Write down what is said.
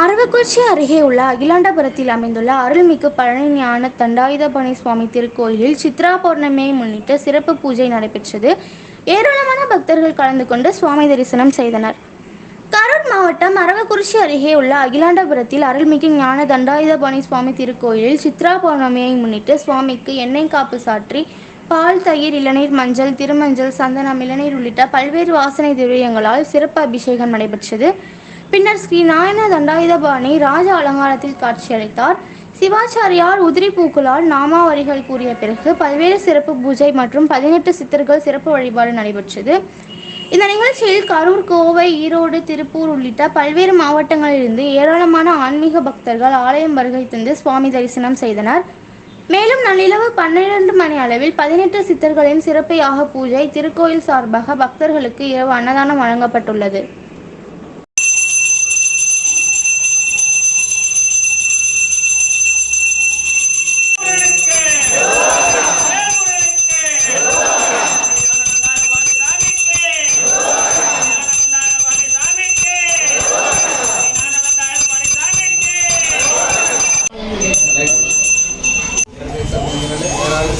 அரவக்குறிச்சி அருகே உள்ள அகிலாண்டபுரத்தில் அமைந்துள்ள அருள்மிகு பழனிஞான தண்டாயுதபாணி சுவாமி திருக்கோயிலில் சித்ரா பௌர்ணமியை முன்னிட்டு சிறப்பு பூஜை நடைபெற்றது. ஏராளமான பக்தர்கள் கலந்து கொண்டு சுவாமி தரிசனம் செய்தனர். கரூர் மாவட்டம் அரவக்குறிச்சி அருகே உள்ள அகிலாண்டபுரத்தில் அருள்மிகு ஞான தண்டாயுதபாணி சுவாமி திருக்கோயிலில் சித்ரா பௌர்ணமியை முன்னிட்டு சுவாமிக்கு எண்ணெய் காப்பு சாற்றி பால் தயிர் இளநீர் மஞ்சள் திருமஞ்சள் சந்தனம் இளநீர் உள்ளிட்ட பல்வேறு வாசனை திரவியங்களால் சிறப்பு அபிஷேகம் நடைபெற்றது. பின்னர் ஸ்ரீ நாயன தண்டாயுதபாணி ராஜ அலங்காரத்தில் காட்சியளித்தார். சிவாச்சாரியார் உதிரி பூக்களால் நாமாவரிகள் கூறிய பிறகு பல்வேறு சிறப்பு பூஜை மற்றும் பதினெட்டு சித்தர்கள் சிறப்பு வழிபாடு நடைபெற்றது. இந்த நிகழ்ச்சியில் கரூர் கோவை ஈரோடு திருப்பூர் உள்ளிட்ட பல்வேறு மாவட்டங்களிலிருந்து ஏராளமான ஆன்மீக பக்தர்கள் ஆலயம் வருகை தந்து சுவாமி தரிசனம் செய்தனர். மேலும் நள்ளிரவு பன்னிரண்டு மணி அளவில் பதினெட்டு சித்தர்களின் சிறப்பு யாக பூஜை திருக்கோயில் சார்பாக பக்தர்களுக்கு இரவு அன்னதானம் வழங்கப்பட்டுள்ளது.